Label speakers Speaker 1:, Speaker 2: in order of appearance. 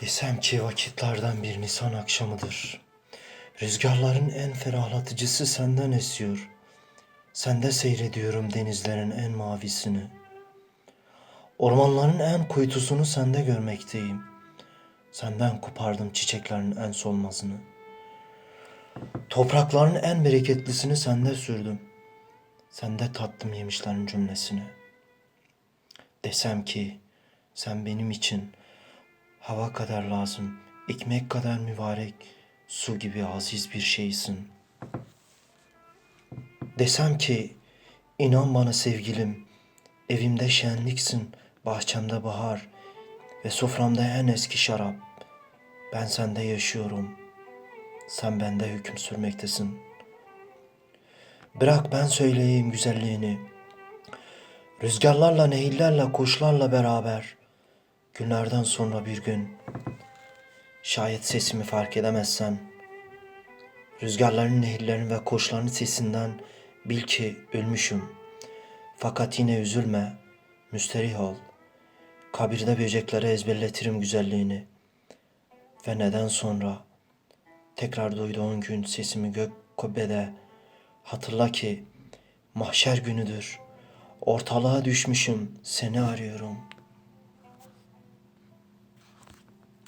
Speaker 1: Desem ki vakitlerden bir Nisan akşamıdır. Rüzgarların en ferahlatıcısı senden esiyor. Sende seyrediyorum denizlerin en mavisini. Ormanların en kuytusunu sende görmekteyim. Senden kopardım çiçeklerin en solmazını. Toprakların en bereketlisini sende sürdüm. Sende tattım yemişlerin cümlesini. Desem ki sen benim için hava kadar lazım, ekmek kadar mübarek, su gibi aziz bir şeysin. Desem ki inan bana sevgilim, evimde şenliksin, bahçemde bahar ve soframda en eski şarap. Ben sende yaşıyorum, sen bende hüküm sürmektesin. Bırak ben söyleyeyim güzelliğini. Rüzgarlarla, nehirlerle, kuşlarla beraber. Günlerden sonra bir gün. Şayet sesimi fark edemezsen. Rüzgarların, nehirlerin ve kuşların sesinden bil ki ölmüşüm. Fakat yine üzülme, müsterih ol. Kabirde böceklere ezberletirim güzelliğini. Ve neden sonra tekrar duyduğun gün sesimi gök kubbede hatırla ki mahşer günüdür. Ortalığa düşmüşüm, seni arıyorum.''